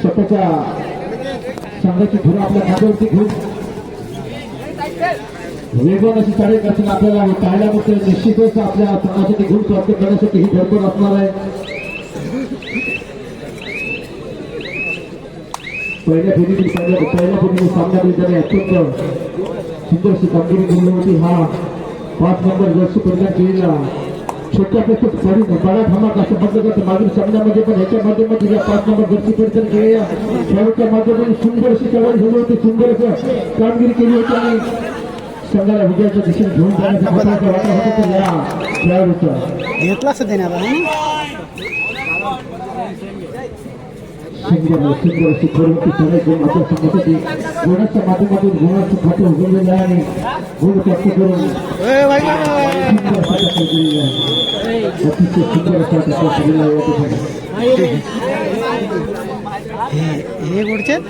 स्वतःच्या संघाची धुरा आपल्या खात्यावरती घेऊन. वेगवान अशी कार्य करताना आपल्याला पाहायला मिळते निश्चितच आपल्या संघासाठी गुण प्राप्त करण्यासाठी ही धडपड असणार आहे. पहिल्या फेरीतील पहिल्या पहिल्या फेरीतील सामन्यामध्ये त्याने अत्यंत सुंदर कामगिरी केली होती. हा पाच नंबर छोटा पे छोट्यापेक्षा बडी बडा धमाका असं म्हटलं जातं मागील सामन्यामध्ये पण ह्याच्या माध्यमातून या पाच नंबर जर्सी शहर केलेल्या खेळाच्या माध्यमातून सुंदर अशी चढाई झाली होती, सुंदर असं कामगिरी केली होती आणि संघाला विजयाच्या दिशेने घेऊन जाण्याचा वाटा होता तर या खेळाडूचा. घेतला असं देण्यात आला ना सुंदर सुंदर अशी खरोखर चढाई करून आपल्या संघासाठी गुणाच्या माध्यमातून गुणाचं खातं उघडलेलं आहे आणि गुण प्राप्त करून ए, बाई, बाई, बाई. सुंदर असा टप्पा केलेला आहे. अतिशय सुंदर असा टप्पा केलेला आहे या ठिकाणी. हे हे कुठचे आहेत?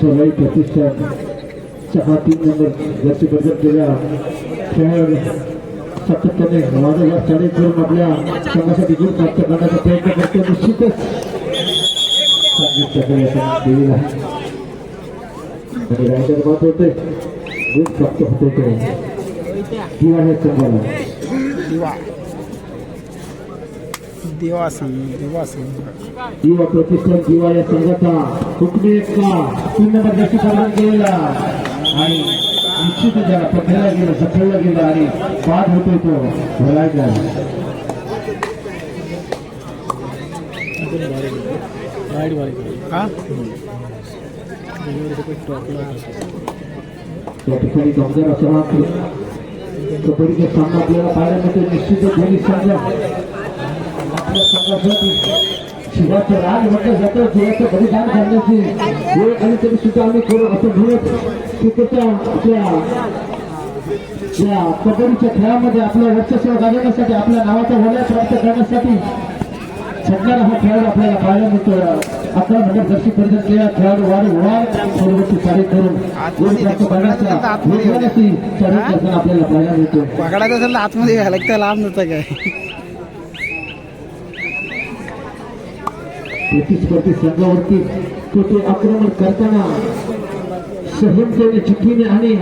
सराई प्रतिष्ठान सहा तीन नंबर जर्सी बदल केल्या खेळाडू सातत्याने वादळ या चढाई करून आपल्या संघासाठी गुण प्राप्त करण्याचा प्रयत्न करतो निश्चितच आणि रायडर होते गुण प्राप्त होते ते किंवा हे संघाला. दिवा. दिवा संघ दिवा संघ. दिवा प्रतिष्ठान दिवा या संघाचा हुकमी का? तीन नंबर केलेला आणि ಇಚ್ಛಿಸಿದ ಪಕ್ಕದಾಗಿನ ಸಫಲದಿಂದ ಆಡಿ ಪಾಠ ಹೊಟ್ಟಿತು बात होते तो का जाए ठिकाणी डोंगर अथवा कबड्डीचा सामना आपल्याला पाहायला मिळतो निश्चित पोलीस संघ आपल्या संघासाठी शिवाचं राज म्हटलं जातं शिवाचं बलिदान करण्याची वेळ आणि तरी सुद्धा आम्ही की त्याच्या आपल्या या कबड्डीच्या खेळामध्ये आपलं वर्चस्व गाजवण्यासाठी आपल्या नावाचा वलय प्राप्त करण्यासाठी झटणारा हा खेळाडू आपल्याला पाहायला मिळतो अकरा नंबर जर्सी परिधान केलेला खेळाडू वारंवार सर्वोच्च कार्य करून गुण प्राप्त करण्याचा आपल्याला पाहायला मिळतो पकडायचं असेल आतमध्ये घ्यायला लागतं लांब नव्हतं काय. प्रतिस्पर्धी संघावरती तो ते आक्रमण करताना सहनतेने चिठ्ठीने आणि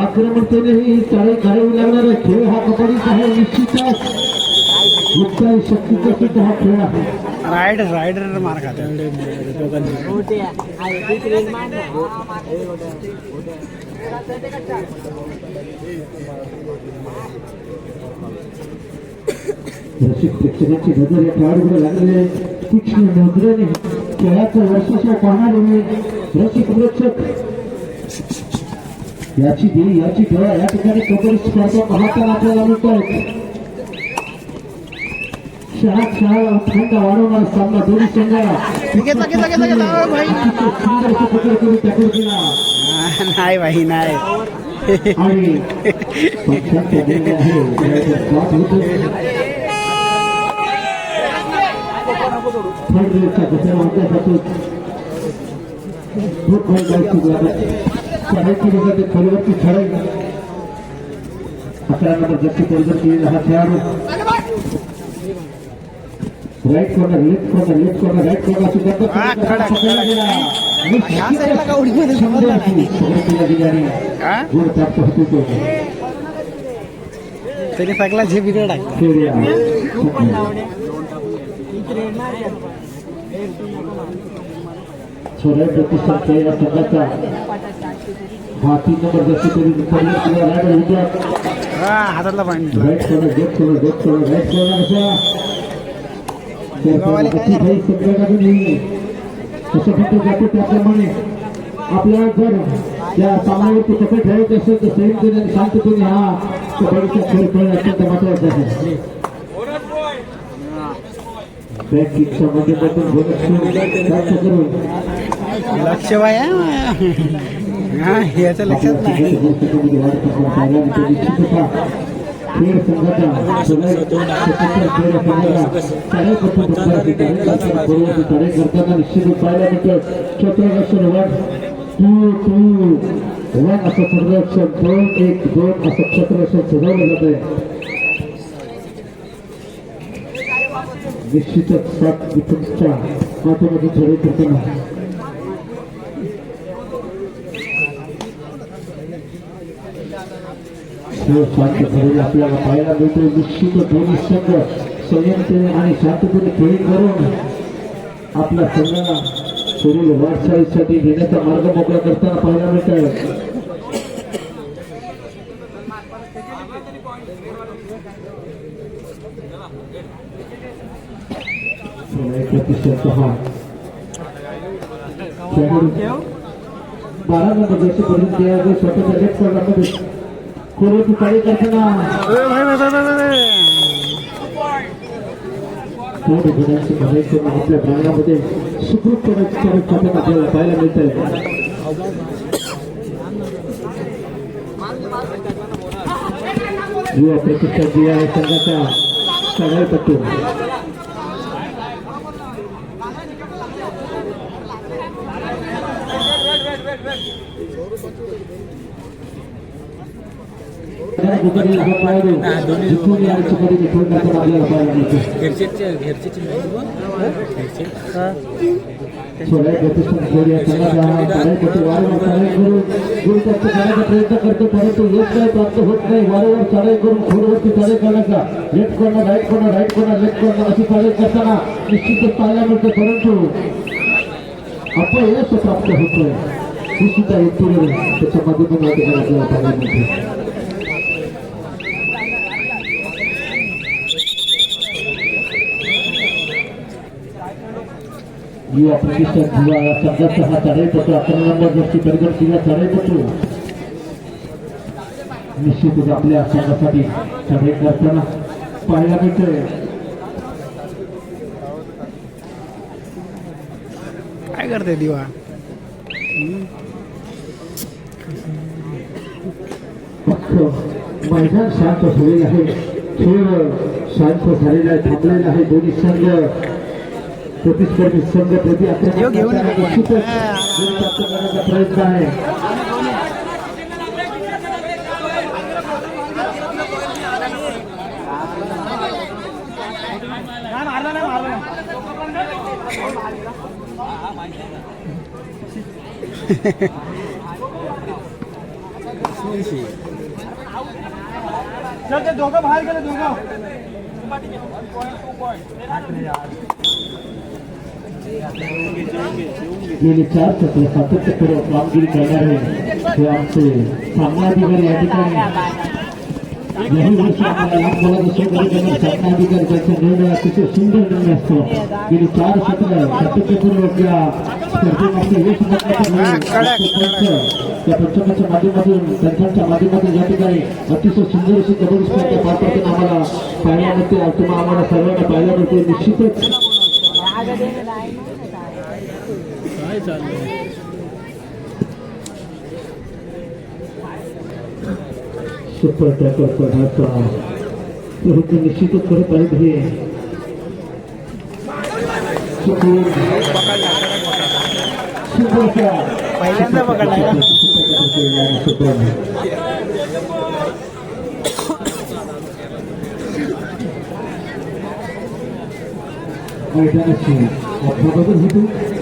आक्रमणतेनेही चढाई करावी लागणार खेळ हा कबड्डीचा आहे निश्चितच उत्साही शक्तीचा सुद्धा हा खेळ आहे. रायडर रायडर मार खाते रसिक प्रेक्षकांची नज़र या खेळाडूकडे लागलेली आहे. तीक्ष्ण नजरेने खेळाचं वर्षाच्या पाहणारे रसिक प्रेक्षक याची दी याची ठेवा या ठिकाणी कबड्डी स्पर्धा पाहताना आपल्याला मिळतो शहा शहा थंड वाढवणार सामना दोन्ही संघाला. नाही भाई नाही. थर्ड रेलचा घसरा वाटला जातो खूप সবাইকে পরিবর্তন ছাড়াই আপনারা আমাদের দেখতে পরিবর্তন হাতে আরো right corner left corner left corner right corner सुधर तो यहाँ से लगा उड़ी में सुंदर की सुंदर लगी जा रही है गुड प्राप्त होती तो तेरे पगला जे बिगड़ डाल फिर यार सो राइट प्रतिशत तेरा सदस्य हा तीन नंबर जशी तरी पहिल्या किंवा रायडर उद्या हा हातातला पाणी. Right corner left corner left corner right corner असा काही संघटनातून येईल. कसं फक्त जाते त्याप्रमाणे. आपल्याला जर या सामन्यावरती पकड ठेवायची असेल तर संयुक्तने आणि शांततेने हा. कबड्डीचा खेळ खेळणे अत्यंत महत्त्वाचा आहे. बॅक किकच्या माध्यमातून गोलक्षण प्राप्त करून लक्ष बाय हा याचं लक्षात नाही. निश्चित असं सर्वेक्षण दोन एक दोन असं क्षेत्ररक्षण सजवलं जात आहे निश्चितच सात विकेटच्या माध्यमातून थोडे करताना. शांत झालेला आपल्याला पाहायला मिळतो निश्चित दोन्ही संघ संयमतेने आणि शांततेने खेळी करून आपल्या संघाला पुढील वाटचालीसाठी घेण्याचा मार्ग मोकळा करताना पाहायला मिळत आहे बारा नंबर जसे करून द्यावे स्वतःच्या लेफ़्ट कॉर्नरमध्ये खोलवरती कार्य करताना. आपल्या प्रांगणामध्ये सुखरूपपणे आपल्याला पाहायला मिळत आहे युवा प्रतिष्ठा जी आहे संघाचा सगळ्यापट्टू दुपारी प्रयत्न करतो परंतु यश काय प्राप्त होत नाही वारंवार चढाई करून खोडवरती चढाई करण्याचा left corner right corner right corner left corner अशी चढाई करताना निश्चितच पाहायला मिळते परंतु अपयश प्राप्त होतोय ही सुद्धा एक त्याच्या माध्यमातून या ठिकाणी आपल्याला पाहायला मिळते युवा प्रतिष्ठान युवा संघाचा हा चढाईपटू अकरा नंबर जशी करगड किल्ला चढाईपटू निश्चितच आपल्या संघासाठी चढाई करताना पाहायला मिळतोय. काय करते दिवा? फक्त मैदान शांत झालेलं आहे. खेळ शांत झालेला आहे थांबलेला आहे. दोन्ही संघ प्रतिस्पर्धी संघ प्रति करण्याचा प्रयत्न आहे दोगा गेली चार चक्र सातत्यपूर्वक कामगिरी करणारे हे आमचे सामनाधिकारी या ठिकाणी याही वर्षी मोलाचं सामनाधिकारी त्यांचा निर्णय अतिशय सुंदर निर्णय असतो गेली चार सत्र सातत्यपूर्वक या स्पर्धेमध्ये अतिशय सुंदर अशी कबड्डी स्पर्धा पार काय चाललंय? सुपर टॅकर स्पर्धाचा प्रवृत्ती निश्चितच करत आहेत हे. पहिल्यांदा अभ्याबद्दल होतो.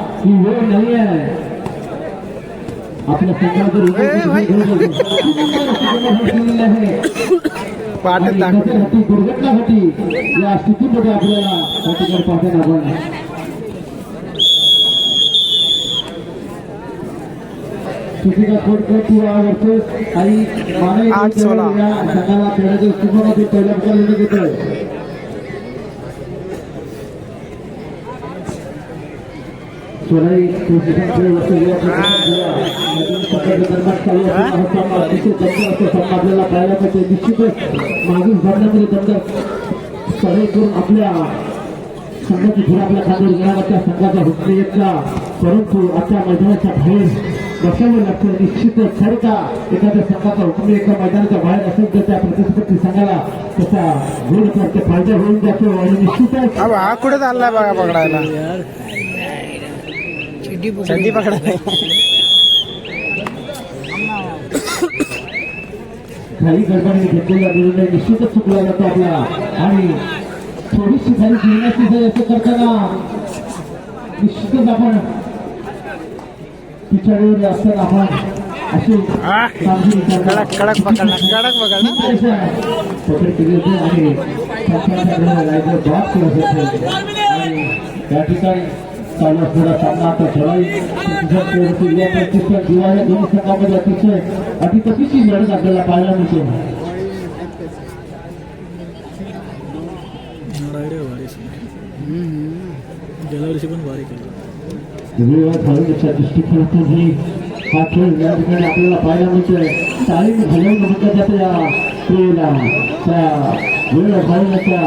ही वेळ नाही आहे आपल्या संघाला जर उभे ए, केली केलेली आहे पाठ आणि दाखव त्याच्यासाठी दुर्घटनासाठी या स्थितीमध्ये आपल्याला त्या ठिकाणी पाहताना आपण चुकीचा कोट किंवा वर्सेस आणि मानवी आठ सोळा. या संघाला खेळाच्या दृष्टिकोनातून पहिल्या प्रकारे घेतोय असा आपल्याला पाहायला मिळते निश्चितच मागील सामन्यामध्ये सगळे करून आपल्या संघाची धुरा आपल्या खांद्यावर घेणारा त्या संघाचा हुकमी येतला परंतु आता मैदानाच्या बाहेर बसावं लागतं निश्चितच खरं का एखाद्या संघाचा हुकमी एका मैदानाच्या बाहेर असेल तर त्या प्रतिस्पर्धी संघाला त्याचा गुण करते फायदा होऊन जातो आणि निश्चितच कुठे चाललाय बघा पकडायला? चड्डी चड्डी पकड़ा खाली गडबडीने घेतलेल्या निर्णय निश्चितच चुकला जातो आपल्याला आणि थोडीशी झाली घेण्यास तिथे असं करताना निश्चितच आपण पिछाडीवर असताना आपण अशी कडक कडक पकडला कडक पकडला. आणि त्या ठिकाणी चालू असलेला सामना आता ठरावी दिवाळी दोन्ही संघामध्ये अतिशय अतिपतीची लढत आपल्याला पाहायला मिळते. गेल्या वर्षी पण भारी केलं. दृष्टिकोनातून ही हा खेळ या ठिकाणी आपल्याला पाहायला मिळतोय. म्हणतात त्या घालवण्याच्या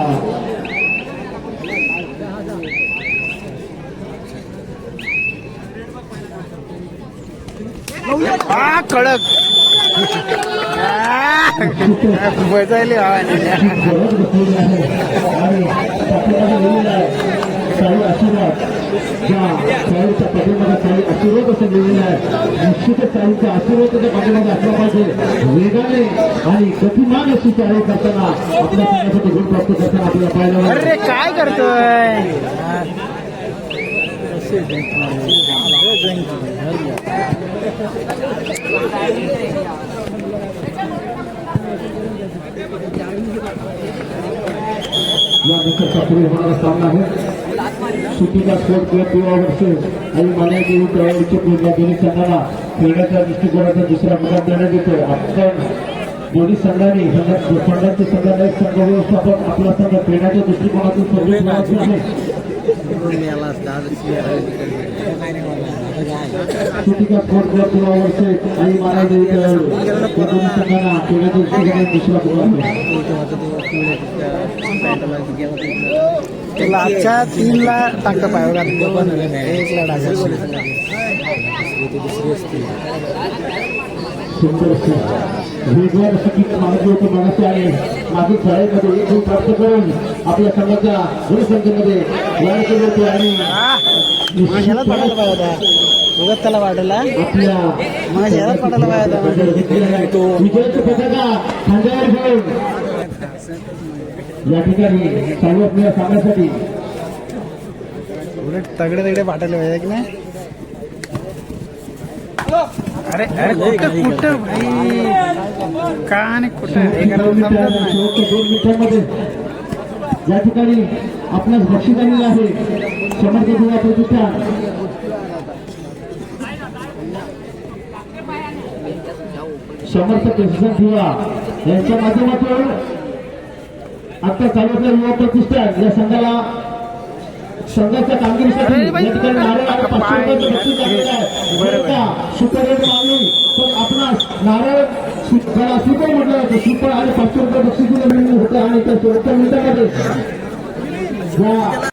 हा कडक. बजायले आहे आशीर्वाद असं लिहिलेलं आहे निश्चितच आशीर्वाद त्याच्या असला पाहिजे वेगाने आणि गतिमान अशी करताना आपल्या संघासाठी गुण प्राप्त करताना आपल्याला पाहायला अरे काय करतोय? या निकटचा सामना आहे सुट्टीचा स्पोर्ट क्लब किंवा वर्ष आणि मान्याची तयारीचे पूर्ण दोन्ही संघांना खेळण्याच्या दृष्टिकोनाचा दुसरा मुकाम देण्यात येतो आपण दोन्ही संघांनी संघा- संघांचे संघ व्यवस्थापन आपला संघ खेळण्याच्या दृष्टिकोनातून सर्व खेळायचे आहे सुट्टीचा स्पोर्ट क्लब किंवा वर्ष आणि मान्याची तयारी या दोन्ही संघांना खेळण्याच्या दृष्टिकोनातून दुसरा मुकाम आहे तुला आजच्या तीनला टाकतं पाय एकला टाकायचं सुंदर वेगवेगळ्या शक्तीचं माहिती होतं मनाचे आहे मागील शाळेमध्ये एक गुण प्राप्त करून आपल्या संघाच्या गुणसंख्येमध्ये वाढ केली होती आणि मग ह्याला पडायला पाहिजे होता. उगाच त्याला वाढला आपल्या मग ह्यालाच पडायला पाहिजे होता. या ठिकाणी चालू उलट तगडे तगडे पाठवले पाहिजे की नाही? अरे अरे कुठं कुठं भाई? का आणि कुठं? दोन मिनिटांमध्ये या ठिकाणी आपणास बक्षीस आलेलं आहे. समर्थ दुवा प्रतिष्ठान समर्थ प्रतिष्ठान दिवा यांच्या माध्यमातून आता चालू असलेल्या युवा प्रतिष्ठान या संघाला संघाच्या कामगिरीसाठी या ठिकाणी नारळ आणि पाचशे रुपयाचं बक्षीस आलेलं आहे. मागणी पण आपणास नारळ सु- ज्याला सुपर म्हटलं जातं सुपर आणि पाचशे रुपये बक्षीस दिलं होतं आणि त्या शेवटच्या मिनिटामध्ये या